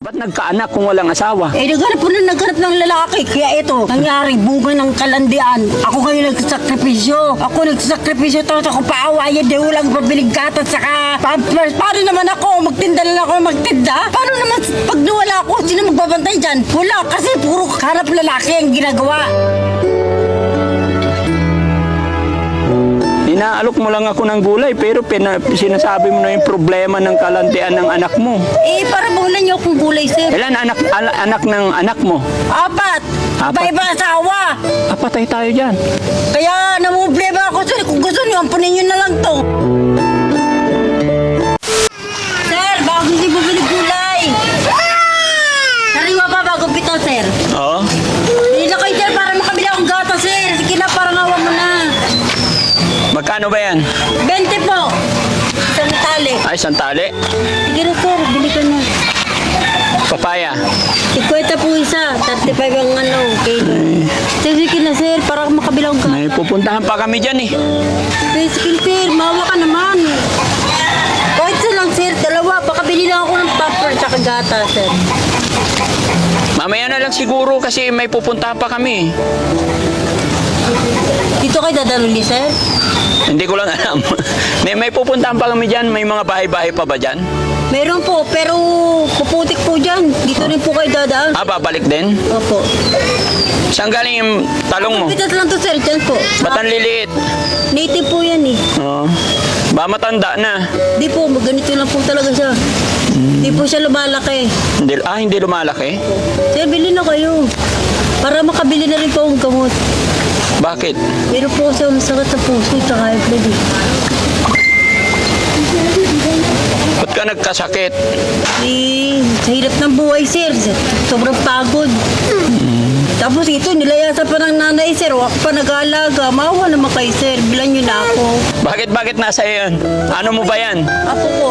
Ba't nagkaanak kung walang asawa? Eh, naghanap po na naghanap ng lalaki. Kaya ito, nangyari, bunga ng kalandian. Ako kayo nagsakripisyo. Ako nagsakripisyo, tapos ako paawayan, di walang pabiling gatas, saka pampers. Paano naman ako? Magtinda na lang ako magtinda? Paano naman pag nawala ako, sino magbabantay dyan? Wala, kasi puro harap lalaki ang ginagawa. Inaalok mo lang ako ng gulay pero pina, sinasabi mo na yung problema ng kalantian ng anak mo. Eh, para buhulan niyo akong gulay, sir. Ilan anak ala- anak ng anak mo? Apat! Apat? Iba-iba asawa! Apatay tayo dyan. Kaya namumblema ako, sir. Kung gusto niyo, ampunin niyo na lang to. Sir, bago hindi bumili gulay. Sariwa pa bago pito, sir. Oo. Hindi na kayo, sir, para makabili akong gata, sir. Sige na, parang awa mo na. Magkano ba yan? 20 po. Isang tali. Ay, santali. Sige na, sir. Bili ka na. Papaya. 50 po isa. 35 ang ano, kilo. Sige na, sir. Para makabili akong gata. May pupuntahan pa kami dyan eh. Sige, sir. Mawa ka naman. Kahit isa lang, sir. Dalawa. Pakabili lang ako ng paper sa gata, sir. Mamaya na lang siguro kasi may pupuntahan pa kami. Dito kayo dadaluli, sir? Hindi ko lang alam. may, may pupuntahan pa kami dyan. May mga bahay-bahay pa ba dyan? Meron po, pero. Dito rin po kayo dadaan. Ah, babalik din? Opo. Saan galing yung talong mo? Pitas lang to, sir. Dyan po. Ba't ang liliit? Native po yan eh. Oo. Ba matanda na. Di po, ganito lang po talaga siya. Di po siya lumalaki. Hindi, ah, hindi lumalaki? Sir, bili na kayo. Para makabili na rin po ang gamot. Bakit? Meron po sa masakit sa puso, tsaka high blood eh. Ba't ka nagkasakit? Eh, hirap ng buhay, sir. Sobrang pagod. Tapos ito, nilayasan pa ng nanay, sir. Ako pa nag-aalaga. Maawa naman kayo, sir. Bilan nyo na ako. Bakit, bakit nasa yan? Ano mo ba yan? Ako po.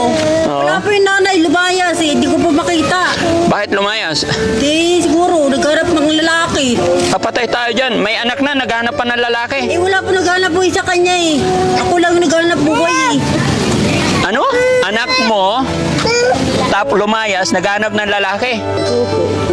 Wala po yung nanay, lumayas eh. Hindi ko po makita. Bakit lumayas? Di, siguro, nagharap ng lalaki. Kapatay tayo dyan. May anak na, naghanap pa ng lalaki. Eh, wala po naghanap buhay sa kanya eh. Ako lang yung naghanap buhay eh. Ano? Anak mo, tap lumayas, naghanap ng lalaki.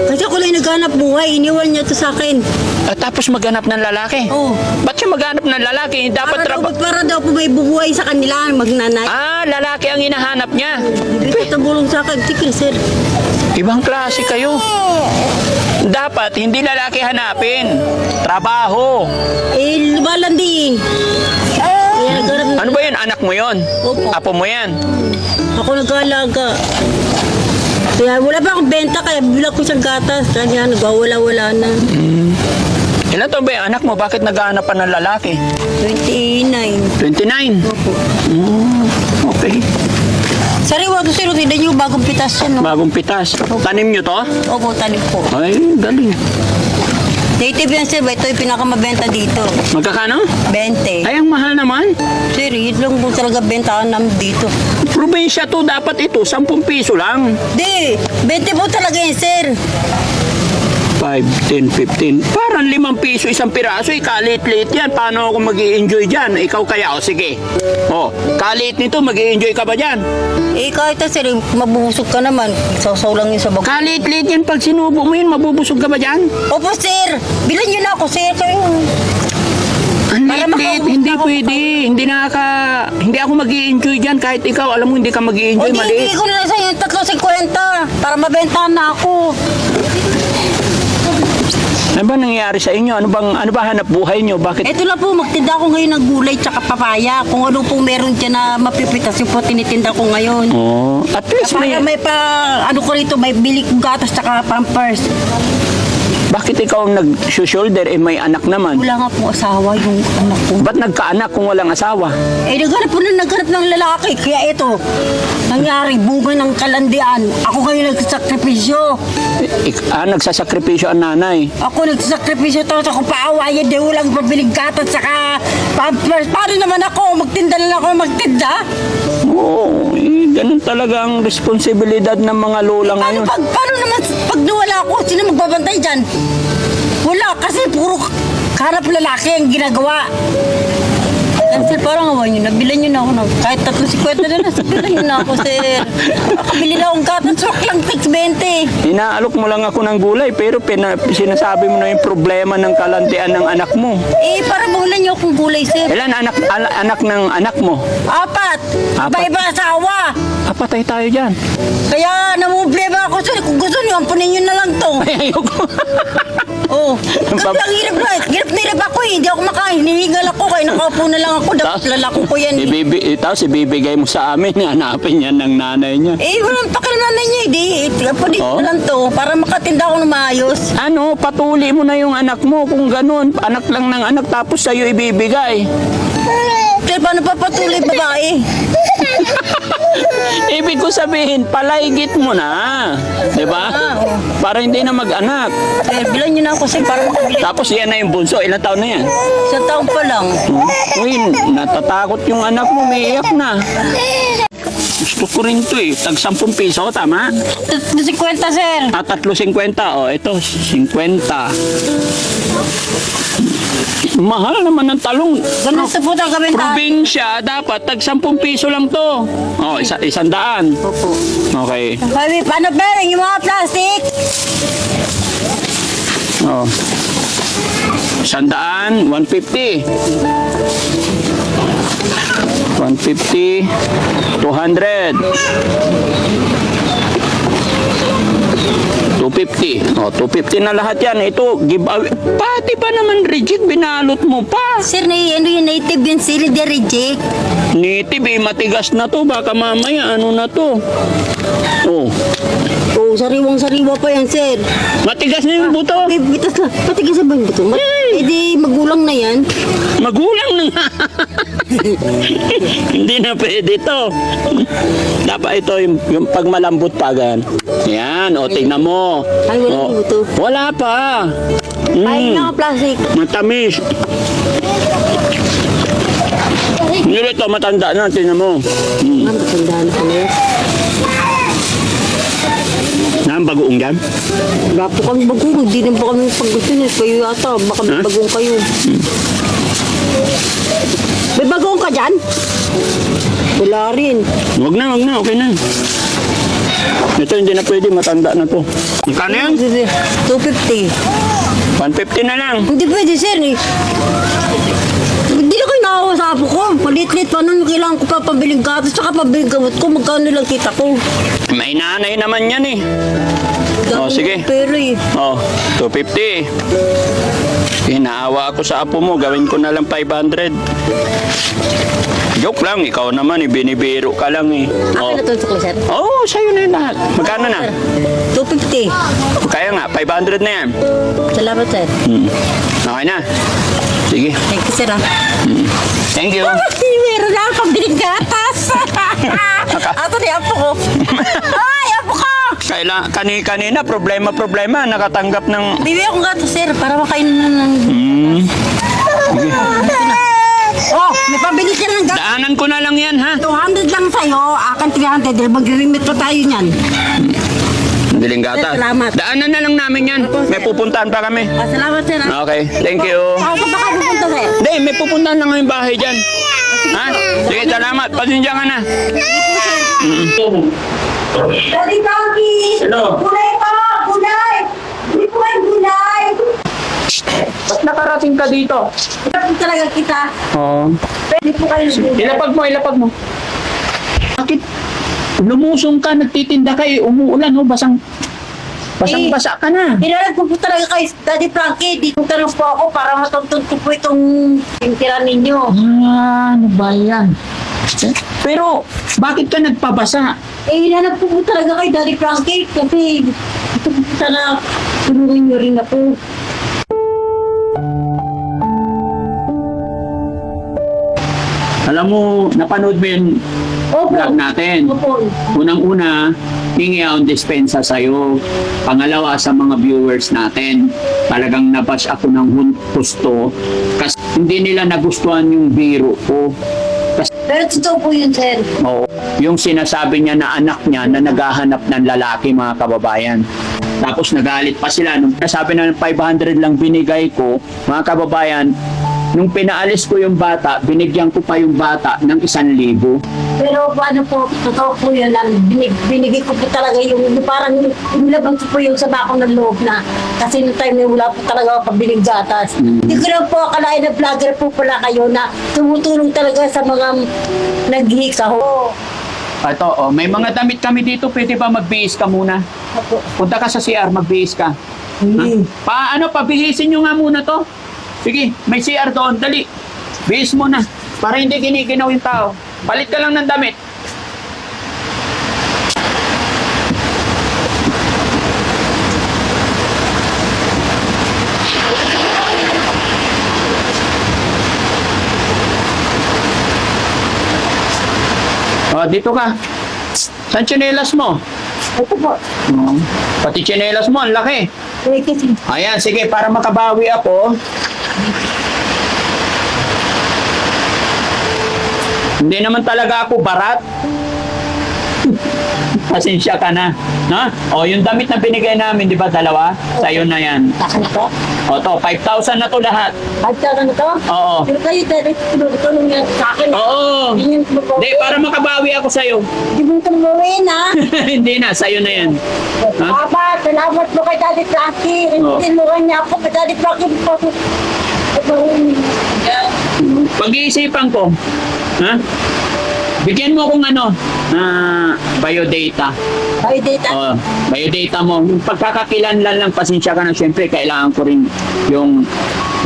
Kasi ako lang naghanap buhay. Iniwan niya to sa akin. At tapos maghanap ng lalaki. Oh. Ba't siya maghanap ng lalaki? Dapat Para daw, trabaho. para daw po may bubuhay sa kanila, magnanay. Ah, lalaki ang hinahanap niya. Bibigay tabulong sa akin. Sige, sir. Ibang klase kayo. Dapat hindi lalaki hanapin. Trabaho. Eh, lumalandi eh. Ano ba yun? Anak mo yon? Opo. Apo mo yan? Ako nag-aalaga. Kaya wala pa akong benta, kaya bilang ko siyang gatas. Kanya nagwawala-wala na. Ilan to ba yung anak mo? Bakit naghahanap pa ng lalaki? 29. 29. Opo. Mm, okay. Sariwa to sir, tignan niyo bagong pitas yan. No? Bagong pitas. Tanim nyo to? Opo, tanim po. Ay, galing. Native yan sir, ito yung pinakamabenta dito. Magkakano? 20. Ay, ang mahal naman. Sir, yun lang po talaga bentahan namin dito. Probinsya to, dapat ito, 10 piso lang. Di, 20 po talaga yan sir. 5, 10, 15. Parang 5 piso isang piraso. Eh, kalit-lit yan. Paano ako mag enjoy dyan? Ikaw kaya? O sige. O, kalit nito, mag enjoy ka ba dyan? Eh kahit na sir, mabubusog ka naman. Sausaw lang yun sa bag. Kalit-lit yan. Pag sinubo mo yun, mabubusog ka ba dyan? Opo sir, bilan na ako sir. Kayo. Ang makaubos Hindi pwede. Hindi nakaka... Hindi ako mag enjoy dyan. Kahit ikaw, alam mo, hindi ka mag O enjoy di, mali. ibigay ko na lang sa inyo yung 3.50 para mabentahan na ako. Ano ba nangyayari sa inyo? Ano bang ano ba hanap buhay nyo? Bakit? Ito na po, magtinda ako ngayon ng gulay tsaka papaya. Kung ano pong meron dyan na mapipitas yung po tinitinda ko ngayon. Oh, at least may... May pa, ano ko rito, may bili kong gatas tsaka pampers. Bakit ikaw ang nag-shoulder eh may anak naman? Wala nga pong asawa yung anak ko. Ba't nagkaanak kung walang asawa? Eh, naghanap po na naghanap ng lalaki. Kaya ito, nangyari, bunga ng kalandian. Ako kayo nagsakripisyo. Ik- ah, nagsasakripisyo ang nanay. Ako nagsakripisyo tapos ako paawayan. Di walang pabiling gatas saka pampers. Paano naman ako? Magtinda na lang ako magtinda? Oo, eh, ganun talaga ang responsibilidad ng mga lola Paano, ngayon. pag, paano naman nawala ako? Sino magbabantay dyan? Wala, kasi puro harap lalaki ang ginagawa. Eh, sir, parang awan nyo, nabilan nyo na ako ng kahit tatlo si kwenta na lang, sabilan nyo na ako, sir. Nakabili na akong gatas, swak lang, 620. Inaalok mo lang ako ng gulay pero pina, sinasabi mo na yung problema ng kalantian ng anak mo. Eh, para bulan nyo akong gulay, sir. Ilan anak ala- anak ng anak mo? Apat! Apat. Iba-iba asawa! Apatay tayo dyan. Kaya namumblema ako, sir. Kung gusto nyo, ampunin nyo na lang to. Ay, ayoko. Oh, kasi ang hirap na, hirap na hirap ako eh. Hindi ako makain, hinihingal ako, kaya nakaupo na lang ako. Dapat lalako ko yan eh. Ibibi, eh, tapos ibibigay mo sa amin, hanapin yan ng nanay niya. Eh, walang pakilaman niya, eh. Di, appunin Oh. lang to, para makatinda ako ng maayos. Ano, patuli mo na yung anak mo kung ganun. Anak lang ng anak tapos sa'yo ibibigay. Sir, paano papatuloy babae? Ibig ko sabihin, palaigit mo na. Di ba? Ah. Para hindi na mag-anak. Sir, bilan nyo na ako, sir, para. Tapos yan na yung bunso. Ilang taon na yan? Isang taon pa lang. Hmm? Uy, natatakot yung anak mo. May iyak na. Gusto ko rin to eh. Tag 10 piso, tama? Ito si kwenta, sir. At 3.50. O, ito, 50. Mahal naman ng talong. Ganun sa putang kami. Probinsya, dapat tag 10 piso lang to. Oh, isa, isang daan. Opo. Okay. Baby, paano bering yung mga plastic? Oh. Isang daan, 150. 150, 200. 250. Oh, 250 na lahat yan. Ito, give away. Pati pa naman reject, binalot mo pa. Sir, na, ano yung native yun, sili de reject. Native eh, matigas na to. Baka mamaya, ano na to. Oh, Oo, oh, sariwang-sariwa pa yan, sir. matigas na yung buto. Okay, bitas na. Patigas na ba yung buto? Ma- eh di, magulang na yan. Magulang na nga. Hindi na pwede to. Dapat ito yung, yung pag malambot pa gan. Yan, o tingnan mo. Ay, wala O, yung buto. Wala pa. Ay, Mm, nga plastic. matamis. Nilo ito, matanda na, tingnan mo. Mm. Tandaan ko na yan. Nang bagoong yan? Wala po kami bagong. Hindi na po kami pag gusto niyo. Kayo yata. Baka may Ha? bagong kayo. May bagong ka dyan? Wala rin. Wag na, wag na, okay na. Ito hindi na pwede, matanda na to. Magkano yan? 250. 150 na lang. Hindi pwede, sir. Eh. Hindi nakawa sa apo ko. Palit-lit pa nun. Kailangan ko pa pabiling gatas. Saka pabiling gamot ko. Magkano lang kita ko. May nanay naman yan eh. Oh, sige. Pero eh. Oh, 250. Hinaawa ako sa apo mo, gawin ko na lang 500. Joke lang, ikaw naman, eh, binibiro ka lang eh. Oh, Akin na to sir. oh sa'yo na yun lahat. Magkano na? 250. Kaya nga, 500 na yan. Salamat, sir. Hmm. Okay na. Sige, Thank you, sir. ah. thank you. Ay, meron akong pabiling gatas. Ato ni apo ko. Ay, apo ko! Kaila, kani, kanina, problema, problema, nakatanggap ng... Bibi akong gatas, sir, para makain na ng... Hmm. Sige. Oh, may pabili ka ng gatas. Daanan ko na lang yan, ha? 200 lang sa'yo, akan 300 dahil mag-remit pa tayo niyan. Diling gata. Salamat. Daanan na lang namin yan. May pupuntahan pa kami. Ah, salamat, sir. ah. Okay, thank you. Ako pa ka pupunta, sir. Hindi, may pupuntahan na ngayong bahay dyan. Ha? Sige, salamat. Pasensya ka na. Daddy Frankie! Hello. Gulay pa! Gulay! Hindi po kayo gulay! Ba't nakarating ka dito? Ito po talaga kita. Oo. Pwede po kayo gulay. Ilapag mo, ilapag mo. Lumusong ka, nagtitinda ka eh. Umuulan, oh, basang... Basang-basa ka na. Hinalag ko po talaga kay Daddy Frankie. Dito tanong po ako para matuntun ko po itong tintira ninyo. Ah, ano ba yan? Pero, bakit ka nagpabasa? Eh, hinalag ko po talaga kay Daddy Frankie kasi gusto ko po sana tulungin niyo rin ako. Alam mo, napanood mo yung Opo. vlog natin. Opo. Unang-una, hingi akong dispensa sa'yo. Pangalawa, sa mga viewers natin, talagang nabas ako ng gusto kasi hindi nila nagustuhan yung biro ko. Kasi Pero totoo po yun, sir. oo, yung sinasabi niya na anak niya na naghahanap ng lalaki mga kababayan. Tapos nagalit pa sila. Nung sabi na 500 lang binigay ko, mga kababayan, nung pinaalis ko yung bata, binigyan ko pa yung bata ng isang libo. Pero ano po, totoo po yun, ang binig, binigay ko po talaga yung, yung parang nilabang ko po yung sa bako ng loob na kasi noong time na wala po talaga ako pabiling gatas. Mm. Hindi ko lang po akalain na vlogger po pala kayo na tumutulong talaga sa mga naghihiksa ho. Ito, oh, may mga damit kami dito, pwede ba magbihis ka muna? Punta ka sa CR, magbihis ka. Hindi. Pa, ano, pabihisin nyo nga muna to. Sige, may CR doon, dali. Bihis mo na. Para hindi kinikinaw yung tao. Palit ka lang ng damit. O, dito ka. Saan tsinelas mo? Ito po. Pati tsinelas mo, ang laki. Eh, kasi Ayan, sige, para makabawi ako. Hindi naman talaga ako barat. Pasensya ka na. No? O, yung damit na binigay namin, di ba, dalawa? Sa'yo na yan. Saka na to? O, to, 5,000 na to lahat. Kahit saka na to? Oo. Pero kayo dahil tinutulong niya sa akin. Oo. Hindi niyo Hindi, para makabawi ako sa'yo. Hindi mo ito gawin, ha? Hindi na, sa'yo na yan. Ha? Salamat, salamat po kay Daddy Frankie. Oo. Tinulungan niya ako kay Daddy Frankie po. Pag-iisipan ko, ha? Bigyan mo kung ano, ah, biodata. Ay, data. Oh, biodata mo. Yung pagkakakilanlan lang, pasensya ka na. Siyempre, kailangan ko rin yung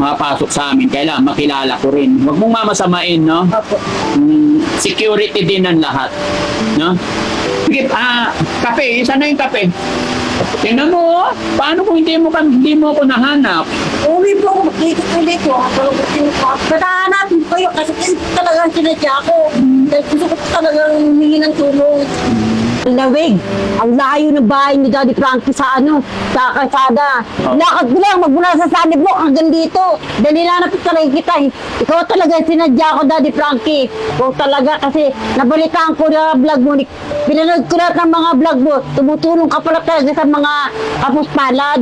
makapasok sa amin. Kailangan makilala ko rin. Huwag mong mamasamain, no? Opo. Mm, security din ang lahat. No? Sige, ah, kape. Isa na yung kape. Tingnan mo, oh. paano kung hindi mo, ka- hindi mo ako nahanap? Uwi po ako, gusto ko, patahanapin ko kayo kasi talagang sinadya ko. Dahil gusto talagang humingi ng tulong. Lawig, ang layo ng bahay ni Daddy Frankie sa ano, sa kalsada. Oh. Lakad ko lang, magmula sa mo hanggang dito. Dali na talaga kita. Ikaw talaga sinadya ko, Daddy Frankie. Ikaw talaga kasi nabalitaan ko na vlog mo. Pinanood ko lahat ng mga vlog mo. Tumutulong ka pala talaga sa mga kapos palad.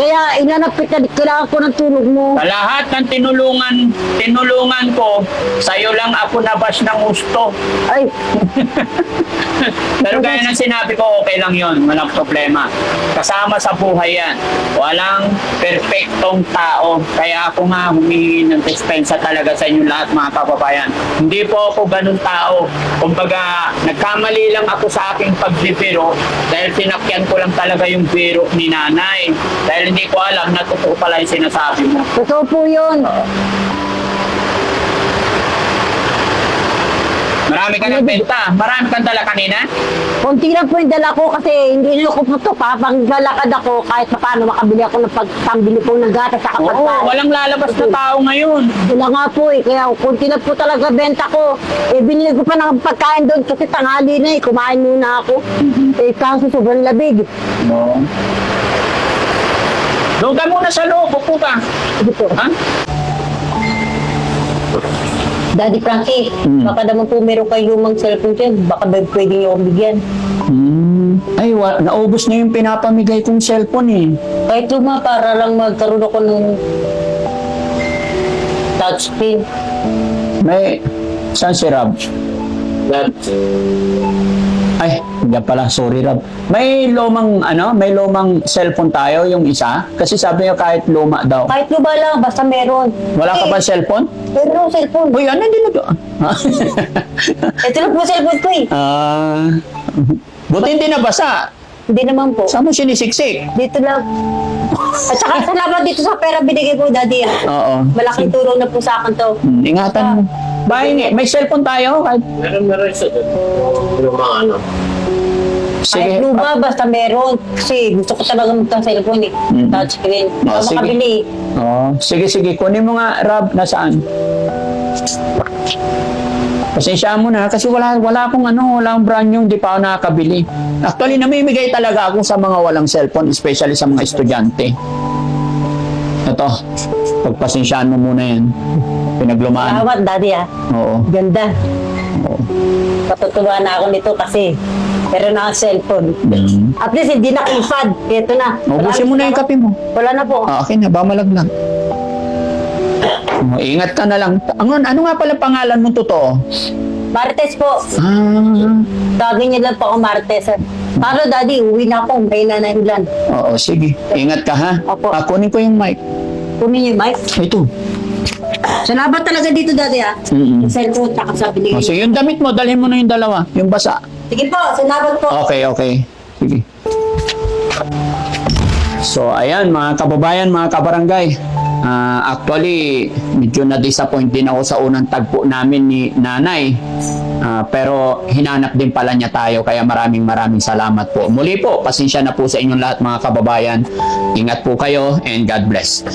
Kaya inanap kita, kailangan ko ng tulong mo. Sa lahat ng tinulungan, tinulungan ko, sa'yo lang ako nabas ng gusto. Ay, Pero gaya ng sinabi ko, okay lang yon, walang problema. Kasama sa buhay yan. Walang perfectong tao. Kaya ako nga humihingi ng dispensa talaga sa inyo lahat mga kababayan. Hindi po ako ganun tao. Kumbaga, nagkamali lang ako sa aking pagbibiro dahil sinakyan ko lang talaga yung biro ni nanay. Dahil hindi ko alam na totoo pala yung sinasabi mo. totoo po yun. Marami ka ng benta. Marami kang dala kanina. Konti lang po yung dala ko kasi hindi na ko po ito. Papanglalakad ako kahit pa paano makabili ako ng pagpambili po ng gata sa Oo, kapatid. walang lalabas na tao ngayon. Wala nga po eh, kaya konti lang po talaga benta ko. Eh, binili ko pa ng pagkain doon kasi tanghali na eh, kumain muna ako. Eh, kaso sobrang labig. No. Doon ka muna sa loob, upo ka. Sige po. Ha? Daddy Frankie, Hmm. baka naman po meron kayong lumang cellphone dyan, baka ba pwede niyo akong bigyan. Hmm. Ay, wa- naubos na yung pinapamigay kong cellphone eh. Kahit luma, para lang magkaroon ako ng touchscreen. May, saan si Rob? Ay, hindi pala, sorry Rob. May lumang, ano, may lumang cellphone tayo, yung isa. Kasi sabi niya kahit luma daw. Kahit luma lang, basta meron. Wala ka Eh, ba cellphone? Meron cellphone. Uy, ano din ito? Ito lang po cellphone ko eh. Ah, buti hindi nabasa. Hindi naman po. Saan mo sinisiksik? Dito lang. At saka salamat dito sa pera binigay ko, daddy. ah. Oo. Malaking tulong na po sa akin to. Hmm, ingatan mo. Bahay, ni- may cellphone tayo? Kahit, Meron meron isa doon. Yung mga ano. Kahit sige. luma, basta meron. Kasi gusto ko talaga magtang cellphone eh. Mm. Touchscreen. Oh, Baka sige. makabili. Oh, sige, sige. Kunin mo nga, Rob, nasaan? Pasensya mo na kasi wala wala akong ano, wala akong brand new, di pa ako nakakabili. Actually, namimigay talaga ako sa mga walang cellphone, especially sa mga estudyante. Ito, pagpasensyaan mo muna yan. Pinaglumaan. Salamat, daddy ah. Oo. Ganda. oo. Patutuwa na ako nito kasi meron na cellphone. Mm. At least hindi na kifad. Ito na. Ubusin mo na yung kape mo. Wala na po. Ah, okay na, bamalag lang. Oh, ingat ka na lang. Ano, ano nga pala pangalan mo totoo? Martes po. Ah, Tawagin niyo lang po ako Martes. Para daddy, uwi na ako. May na na ulan. oo, sige. Ingat ka ha. Opo. Ah, kunin ko yung mic. Kunin niyo, Mike. Ito. Salamat talaga dito, daddy, ha? Mm-mm. Cellphone, tsaka sa Oh, so yung damit mo, dalhin mo na yung dalawa. Yung basa. Sige po, salamat po. Okay, okay. Sige. So, ayan, mga kababayan, mga kabarangay. Ah, actually, medyo na-disappoint din ako sa unang tagpo namin ni nanay. Ah, pero hinanap din pala niya tayo, kaya maraming maraming salamat po. Muli po, pasensya na po sa inyong lahat mga kababayan. Ingat po kayo and God bless.